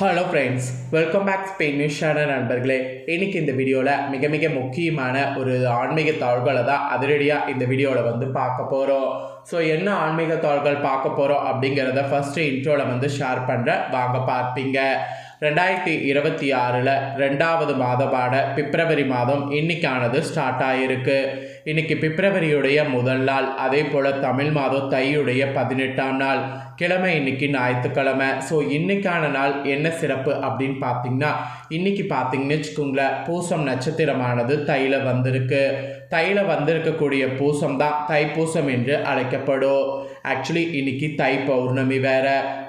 Hello friends welcome back Spain நியூஸான நண்பர்களே. இன்னைக்கு இந்த வீடியோவில் மிக மிக முக்கியமான ஒரு ஆன்மீக தாள்களை தான் அதிரடியாக இந்த வீடியோவில் வந்து பார்க்க போகிறோம் ஸோ என்ன ஆன்மீக தாள்கள் பார்க்க போகிறோம் அப்படிங்கிறத ஃபஸ்ட்டு இன்ட்ரோவில் வந்து ஷேர் பண்ணுறேன் வாங்க பார்ப்பீங்க. ரெண்டாயிரத்தி இருபத்தி ஆறில் ரெண்டாவது மாதமான பிப்ரவரி மாதம் இன்னைக்கானது ஸ்டார்ட் ஆகிருக்கு இன்னைக்கு பிப்ரவரியுடைய முதல் நாள். அதே போல் தமிழ் மாதம் தையுடைய பதினெட்டாம் நாள். கிழமை இன்னைக்கு ஞாயிற்றுக்கிழமை. ஸோ இன்னைக்கான நாள் என்ன சிறப்பு அப்படின்னு பார்த்தீங்கன்னா இன்னைக்கு பார்த்தீங்கன்னு வச்சுக்கோங்களேன் பூசம் நட்சத்திரமானது தையில் வந்திருக்கு. தையில் வந்திருக்கக்கூடிய பூசம் தான் தைப்பூசம் என்று அழைக்கப்படும். ஆக்சுவலி இன்னைக்கு தை பௌர்ணமி வேற.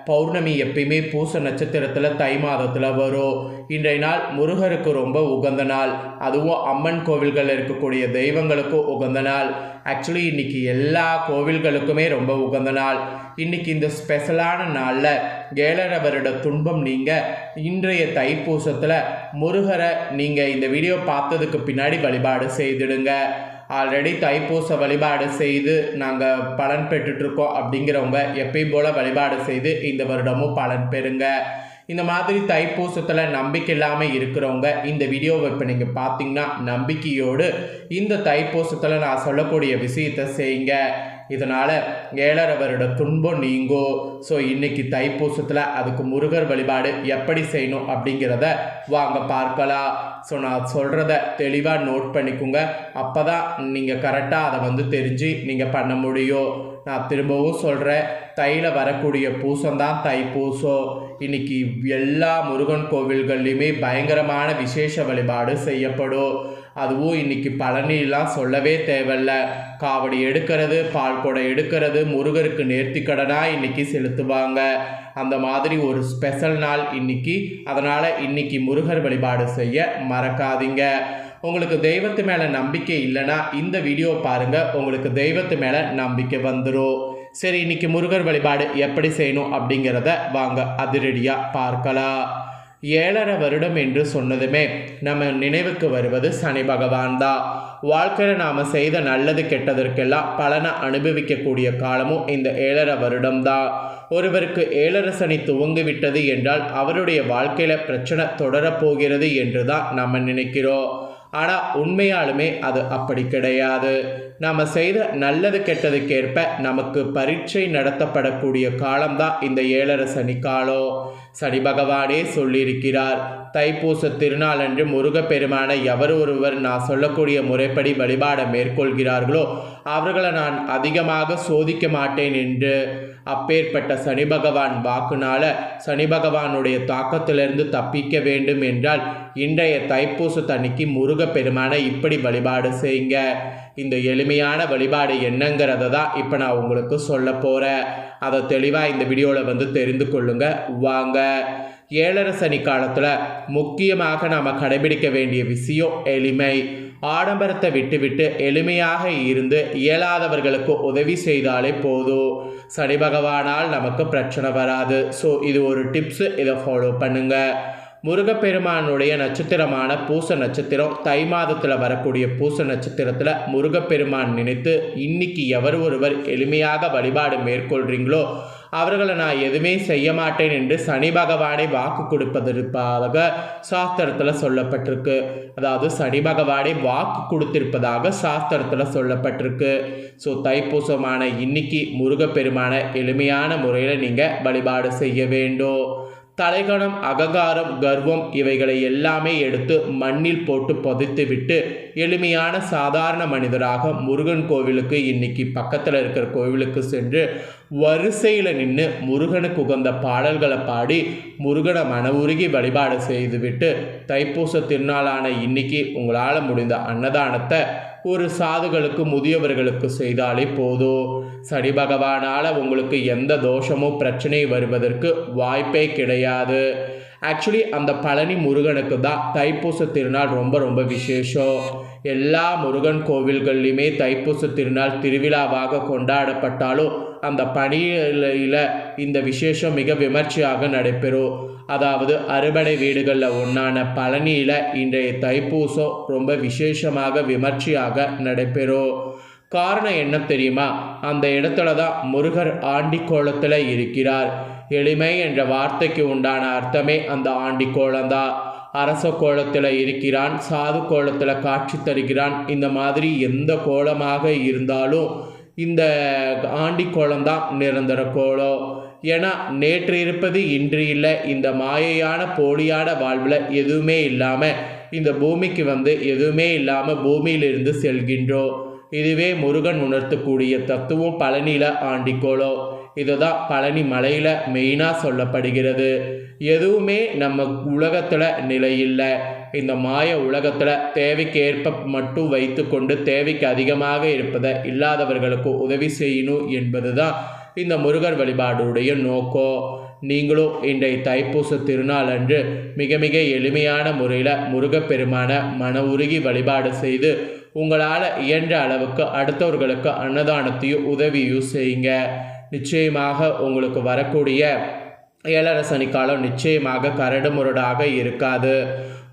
பௌர்ணமி எப்பயுமே பூச நட்சத்திரத்தில் தை மாதத்தில் வரும். இன்றைய நாள் முருகருக்கு ரொம்ப உகந்த நாள். அதுவும் அம்மன் கோவில்களில் இருக்கக்கூடிய தெய்வங்களுக்கும் உகந்த நாள். ஆக்சுவலி இன்றைக்கி எல்லா கோவில்களுக்குமே ரொம்ப உகந்த நாள். இன்றைக்கி இந்த ஸ்பெஷலான நாளில் ஏழரை வருட துன்பம் நீங்கள் இன்றைய தைப்பூசத்தில் முருகரை நீங்கள் இந்த வீடியோ பார்த்ததுக்கு பின்னாடி வழிபாடு செய்திடுங்க. ஆல்ரெடி தைப்பூச வழிபாடு செய்து நாங்கள் பலன் பெற்றுட்ருக்கோம் அப்படிங்கிறவங்க எப்பயும் போல் வழிபாடு செய்து இந்த வருடமும் பலன் பெறுங்க. இந்த மாதிரி தைப்பூசத்தில் நம்பிக்கை இல்லாமல் இருக்கிறவங்க இந்த வீடியோவை இப்போ நீங்கள் பார்த்தீங்கன்னா நம்பிக்கையோடு இந்த தைப்பூசத்தில் நான் சொல்லக்கூடிய விஷயத்தை செய்யுங்க. இதனால் ஏழரை வருட துன்பம் நீங்கோ. ஸோ இன்னைக்கு தைப்பூசத்தில் அதுக்கு முருகர் வழிபாடு எப்படி செய்யணும் அப்படிங்கிறத வாங்க பார்க்கலாம். ஸோ நான் சொல்கிறத தெளிவாக நோட் பண்ணிக்கோங்க. அப்போ தான் நீங்கள் கரெக்டாக அதை வந்து தெரிஞ்சு நீங்கள் பண்ண முடியும். நான் திரும்பவும் சொல்கிறேன் தையில் வரக்கூடிய பூசம்தான் தைப்பூசம். இன்னைக்கு எல்லா முருகன் கோவில்கள்லையுமே பயங்கரமான விசேஷ வழிபாடு செய்யப்படும். அதுவும் இன்னைக்கு பழனிலாம் சொல்லவே தேவையில்ல. காவடி எடுக்கிறது பால் குடம் எடுக்கிறது முருகருக்கு நேர்த்திக்கடனாக இன்னைக்கு செலுத்துவாங்க. அந்த மாதிரி ஒரு ஸ்பெஷல் நாள் இன்னைக்கு. அதனால் இன்னைக்கு முருகர் வழிபாடு செய்ய மறக்காதீங்க. உங்களுக்கு தெய்வத்து மேலே நம்பிக்கை இல்லைன்னா இந்த வீடியோ பாருங்கள் உங்களுக்கு தெய்வத்து மேலே நம்பிக்கை வந்துடும் சரி இன்னைக்கு முருகர் வழிபாடு எப்படி செய்யணும் அப்படிங்கிறத வாங்க அதிரடியாக பார்க்கலாம். ஏழரை வருடம் என்று சொன்னதுமே நம்ம நினைவுக்கு வருவது சனி பகவான் தான் வாழ்க்கையில் நாம் செய்த நல்லது கெட்டதற்கெல்லாம் பலனை அனுபவிக்கக்கூடிய காலமும் இந்த ஏழரை வருடம் தான் ஒருவருக்கு ஏழரை சனி துவங்கிவிட்டது என்றால் அவருடைய வாழ்க்கையில் பிரச்சனை தொடரப்போகிறது என்று தான் நம்ம நினைக்கிறோம். ஆனால் உண்மையாலுமே அது அப்படி கிடையாது. நாம் செய்த நல்லது கெட்டதுக்கேற்ப நமக்கு பரீட்சை நடத்தப்படக்கூடிய காலம்தான் இந்த ஏழரை சனி காலம் சனி பகவானே சொல்லியிருக்கிறார் தைப்பூச திருநாளன்று முருகப்பெருமான எவர் ஒருவர் நான் சொல்லக்கூடிய முறைப்படி வழிபாட மேற்கொள்கிறார்களோ அவர்களை நான் அதிகமாக சோதிக்க மாட்டேன் என்று. அப்பேற்பட்ட சனி பகவான் வாக்குனால சனி பகவானுடைய தாக்கத்திலிருந்து தப்பிக்க வேண்டும் என்றால் இன்றைய தைப்பூச தண்ணிக்கு முருகப்பெருமானை இப்படி வழிபாடு செய்யுங்க. இந்த எளிமையான வழிபாடு என்னங்கிறத தான் இப்போ நான் உங்களுக்கு சொல்ல போகிறேன் அதை தெளிவாக இந்த வீடியோவில் வந்து தெரிந்து கொள்ளுங்க. வாங்க. ஏழரை சனி காலத்தில் முக்கியமாக நாம் கடைபிடிக்க வேண்டிய விஷயம் எளிமை. ஆடம்பரத்தை விட்டுவிட்டு எளிமையாக இருந்து இயலாதவர்களுக்கு உதவி செய்தாலே போதும். சனி பகவானால் நமக்கு பிரச்சனை வராது. ஸோ இது ஒரு டிப்ஸு இதை ஃபாலோ பண்ணுங்கள் முருகப்பெருமானுடைய நட்சத்திரமான பூச நட்சத்திரம் தை மாதத்தில் வரக்கூடிய பூச நட்சத்திரத்தில் முருகப்பெருமான் நினைத்து இன்னைக்கு எவர் ஒருவர் எளிமையாக வழிபாடு மேற்கொள்கிறீங்களோ அவர்களை நான் எதுவுமே செய்ய மாட்டேன் என்று சனி பகவானை வாக்கு கொடுப்பதற்காக சாஸ்திரத்தில் சொல்லப்பட்டிருக்கு. அதாவது சனி பகவானை வாக்கு கொடுத்திருப்பதாக சாஸ்திரத்தில் சொல்லப்பட்டிருக்கு. ஸோ தைப்பூசமான இன்னைக்கு முருகப்பெருமான எளிமையான முறையில் நீங்கள் வழிபாடு செய்ய வேண்டும். தலைகணம் அகங்காரம் கர்வம் இவைகளை எல்லாமே எடுத்து மண்ணில் போட்டு புதைத்துவிட்டு எளிமையான சாதாரண மனிதராக முருகன் கோவிலுக்கு இன்னைக்கு பக்கத்தில் இருக்கிற கோவிலுக்கு சென்று வரிசையில் நின்று முருகனுக்கு உகந்த பாடல்களை பாடி முருகனை மன உருகி வழிபாடு செய்துவிட்டு தைப்பூச திருநாளான இன்னைக்கு உங்களால் முடிந்த அன்னதானத்தை ஒரு சாதுகளுக்கு முதியவர்களுக்கு செய்தாலே போதும் சனி பகவானால் உங்களுக்கு எந்த தோஷமும் பிரச்சனை வருவதற்கு வாய்ப்பே கிடையாது. ஆக்சுவலி அந்த பழனி முருகனுக்கு தான் தைப்பூச திருநாள் ரொம்ப ரொம்ப விசேஷம். எல்லா முருகன் கோவில்கள்லையுமே தைப்பூச திருநாள் திருவிழாவாக கொண்டாடப்பட்டாலும் அந்த பணியில் இந்த விசேஷம் மிக விமர்சையாக நடைபெறும். அதாவது அறுபடை வீடுகளில் ஒன்றான பழனியில் இன்றைய தைப்பூசம் ரொம்ப விசேஷமாக விமர்சையாக நடைபெறும். காரணம் என்ன தெரியுமா? அந்த இடத்துல தான் முருகர் ஆண்டிக்கோலத்தில் இருக்கிறார். எளிமை என்ற வார்த்தைக்கு உண்டான அர்த்தமே அந்த ஆண்டி அரச கோலத்தில் இருக்கிறான் சாது கோலத்தில் காட்சி தருகிறான். இந்த மாதிரி எந்த கோலமாக இருந்தாலும் இந்த ஆண்டி கோலம்தான் நிரந்தர கோலம் ஏன்னா நேற்று இருப்பது இன்று இல்லை. இந்த மாயையான போலியான வாழ்வில் எதுவுமே இல்லாமல் இந்த பூமிக்கு வந்து எதுவுமே இல்லாமல் பூமியிலிருந்து செல்கின்றோம் இதுவே முருகன் உணர்த்தக்கூடிய தத்துவம் பழனியில் ஆண்டிக்கோளம் இதுதான் பழனி மலையில் மெயினாக சொல்லப்படுகிறது. எதுவுமே நம்ம உலகத்தில் நிலையில்லை. இந்த மாய உலகத்தில் தேவைக்கு ஏற்ப மட்டும் வைத்துக்கொண்டு தேவைக்கு அதிகமாக இருப்பதை இல்லாதவர்களுக்கு உதவி செய்யணும் என்பது தான் இந்த முருகர் வழிபாடுடைய நோக்கம் நீங்களும் இன்றைய தைப்பூச திருநாள் அன்று மிக மிக எளிமையான முறையில் முருகப்பெருமான மன உருகி வழிபாடு செய்து உங்களால் இயன்ற அளவுக்கு அடுத்தவர்களுக்கு அன்னதானத்தையும் உதவியும் செய்யுங்க. நிச்சயமாக உங்களுக்கு வரக்கூடிய ஏழரை சனிக்காலம் நிச்சயமாக கரடுமுரடாக இருக்காது.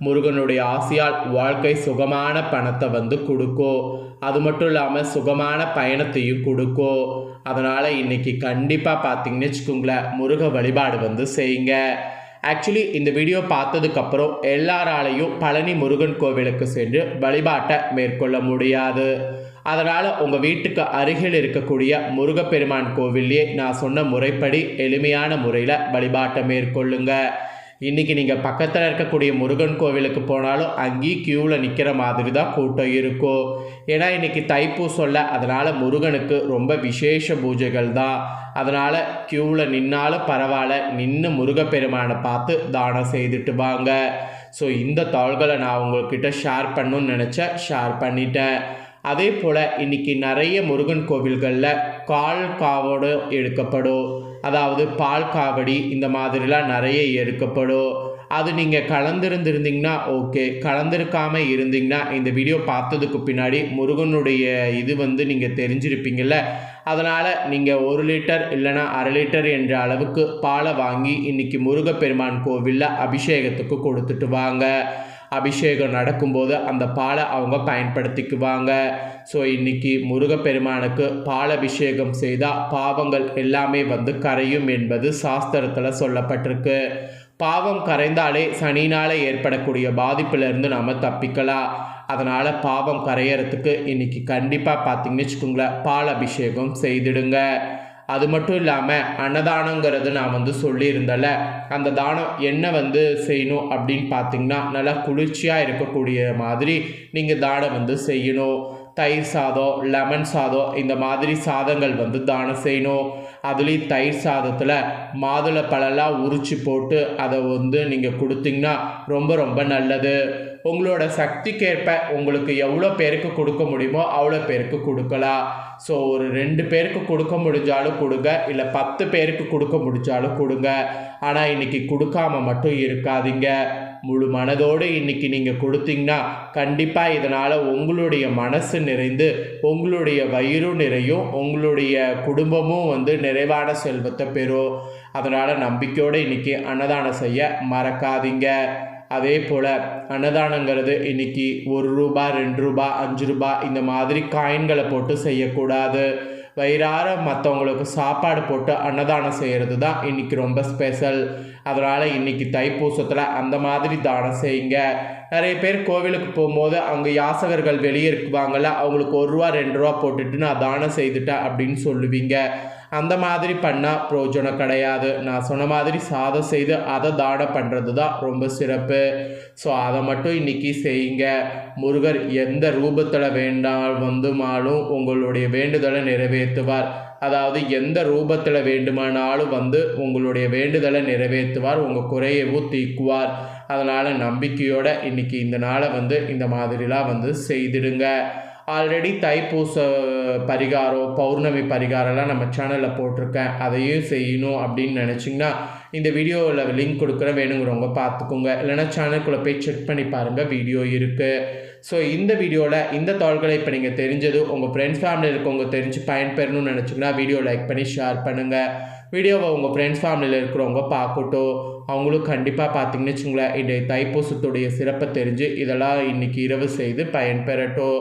முருகனுடைய ஆசையால் வாழ்க்கை சுகமான பணத்தை வந்து கொடுக்கும் அது மட்டும் இல்லாமல் சுகமான பயணத்தையும் கொடுக்கும் அதனால் இன்றைக்கி கண்டிப்பாக பார்த்தீங்கன்னு வச்சுக்கோங்களேன் முருக வழிபாடு வந்து செய்யுங்க. ஆக்சுவலி இந்த வீடியோ பார்த்ததுக்கப்புறம் எல்லாராலையும் பழனி முருகன் கோவிலுக்கு சென்று வழிபாட்டை மேற்கொள்ள முடியாது. அதனால் உங்கள் வீட்டுக்கு அருகில் இருக்கக்கூடிய முருகப்பெருமான் கோவில்லையே நான் சொன்ன முறைப்படி எளிமையான முறையில் வழிபாட்டை மேற்கொள்ளுங்கள் இன்றைக்கி நீங்கள் பக்கத்தில் இருக்கக்கூடிய முருகன் கோவிலுக்கு போனாலும் அங்கேயும் க்யூவில் நிற்கிற மாதிரி தான் கூட்டம் இருக்கும். ஏன்னா இன்றைக்கி தைப்பூசம்ல அதனால் முருகனுக்கு ரொம்ப விசேஷ பூஜைகள் தான். அதனால் க்யூவில் நின்னாலும் பரவாயில்ல நின்று முருகப்பெருமானை பார்த்து தானம் செய்துட்டு வாங்க. ஸோ இந்த தாள்களை நான் உங்கள்கிட்ட ஷேர் பண்ணணும்னு நினச்சேன் ஷேர் பண்ணிட்டேன். அதே போல் இன்றைக்கி நிறைய முருகன் கோவில்களில் கால் காவோடு எடுக்கப்படும். அதாவது பால் காவடி இந்த மாதிரிலாம் நிறைய எடுக்கப்படும். அது நீங்கள் கலந்துருந்துருந்தீங்கன்னா ஓகே. கலந்துருக்காமல் இருந்தீங்கன்னா இந்த வீடியோ பார்த்ததுக்கு பின்னாடி முருகனுடைய இது வந்து நீங்கள் தெரிஞ்சிருப்பீங்கள்ல அதனால் நீங்கள் ஒரு லிட்டர் இல்லைனா அரை லிட்டர் என்ற அளவுக்கு பாலை வாங்கி இன்றைக்கி முருகப்பெருமான் கோவிலில் அபிஷேகத்துக்கு கொடுத்துட்டு வாங்க. அபிஷேகம் நடக்கும்போது அந்த பாலை அவங்க பயன்படுத்திக்குவாங்க. ஸோ இன்றைக்கி முருகப்பெருமானுக்கு பால் அபிஷேகம் செய்தால் பாவங்கள் எல்லாமே வந்து கரையும் என்பது சாஸ்திரத்தில் சொல்லப்பட்டிருக்கு. பாவம் கரைந்தாலே சனினால் ஏற்படக்கூடிய பாதிப்பிலிருந்து நாம் தப்பிக்கலாம். அதனால் பாவம் கரையிறதுக்கு இன்றைக்கி கண்டிப்பாக பார்த்தீங்கன்னு வச்சுக்கோங்களேன் பால் அபிஷேகம் செய்திடுங்க. அது மட்டும் இல்லாமல் அன்னதானங்கிறது நான் வந்து சொல்லியிருந்தல அந்த தானம் என்ன வந்து செய்யணும் அப்படின்னு பார்த்தீங்கன்னா நல்லா குளிர்ச்சியாக இருக்கக்கூடிய மாதிரி நீங்கள் தானம் வந்து செய்யணும். தயிர் சாதம் லெமன் சாதம் இந்த மாதிரி சாதங்கள் வந்து தானம் செய்யணும். அதுலேயும் தயிர் சாதத்தில் மாதுளை பழம்லாம் உரிச்சு போட்டு அதை வந்து நீங்கள் கொடுத்தீங்கன்னா ரொம்ப ரொம்ப நல்லது. உங்களோட சக்திக்கேற்ப உங்களுக்கு எவ்வளோ பேருக்கு கொடுக்க முடியுமோ அவ்வளோ பேருக்கு கொடுக்கலாம். ஸோ ஒரு ரெண்டு பேருக்கு கொடுக்க முடிஞ்சாலும் கொடுங்க. இல்லை பத்து பேருக்கு கொடுக்க முடிஞ்சாலும் கொடுங்க. ஆனால் இன்றைக்கி கொடுக்காம மட்டும் இருக்காதீங்க. முழு மனதோடு இன்றைக்கி நீங்கள் கொடுத்தீங்கன்னா கண்டிப்பாக இதனால் உங்களுடைய மனசு நிறைந்து உங்களுடைய வயிறும் நிறையும் உங்களுடைய குடும்பமும் வந்து நிறைவான செல்வத்தை பெறும். அதனால் நம்பிக்கையோடு இன்றைக்கி அன்னதானம் செய்ய மறக்காதீங்க. அதே போல் அன்னதானங்கிறது இன்றைக்கி ஒரு ரூபா ரெண்டு ரூபா அஞ்சு ரூபா இந்த மாதிரி காயின்களை போட்டு செய்யக்கூடாது. வயிறார மற்றவங்களுக்கு சாப்பாடு போட்டு அன்னதானம் செய்கிறது தான் இன்றைக்கி ரொம்ப ஸ்பெஷல் அதனால் இன்றைக்கி தைப்பூசத்தில் அந்த மாதிரி தானம் செய்யுங்க. நிறைய பேர் கோவிலுக்கு போகும்போது அங்கே யாசகர்கள் வெளியே இருக்குவாங்கள்ல அவங்களுக்கு ஒரு ரூபா ரெண்டு ரூபா போட்டுட்டு நான் தானம் செய்துட்டேன் அப்படின்னு சொல்லுவீங்க. அந்த மாதிரி பண்ணால் ப்ரோஜனம் கிடையாது. நான் சொன்ன மாதிரி சாதம் செய்து அதை தானம் பண்ணுறது தான் ரொம்ப சிறப்பு. ஸோ அதை மட்டும் இன்றைக்கி செய்யுங்க. முருகர் எந்த ரூபத்தில் வேண்டால் வந்துமாலும் உங்களுடைய வேண்டுதலை நிறைவேற்றுவார். அதாவது எந்த ரூபத்தில் வேண்டுமானாலும் வந்து உங்களுடைய வேண்டுதலை நிறைவேற்றுவார். உங்கள் குறையவும் தீக்குவார். அதனால் நம்பிக்கையோடு இன்றைக்கி இந்த நாளை வந்து இந்த மாதிரிலாம் வந்து செய்திடுங்க. ஆல்ரெடி தைப்பூச பரிகாரம் பௌர்ணமி பரிகாரம்லாம் நம்ம சேனலில் போட்டிருக்கேன். அதையும் செய்யணும் அப்படின்னு நினச்சிங்கன்னா இந்த வீடியோவில் லிங்க் கொடுக்குறேன். வேணுங்கிறவங்க பார்த்துக்கோங்க. இல்லைனா சேனலுக்குள்ளே போய் செக் பண்ணி பாருங்கள் வீடியோ இருக்குது ஸோ இந்த வீடியோவில் இந்த தாள்களை இப்போ நீங்கள் தெரிஞ்சது உங்கள் ஃப்ரெண்ட்ஸ் ஃபேமிலியில் இருக்கவங்க தெரிஞ்சு பயன்பெறணும்னு நினச்சிங்கன்னா வீடியோ லைக் பண்ணி ஷேர் பண்ணுங்கள் வீடியோவை உங்கள் ஃப்ரெண்ட்ஸ் ஃபேமிலியில் இருக்கிறவங்க பார்க்கட்டும். அவங்களும் கண்டிப்பாக பார்த்தீங்கன்னு வச்சுங்களேன் இன்றைய தைப்பூசத்துடைய சிறப்பை தெரிஞ்சு இதெல்லாம் இன்றைக்கி இரவு செய்து பயன்பெறட்டும்.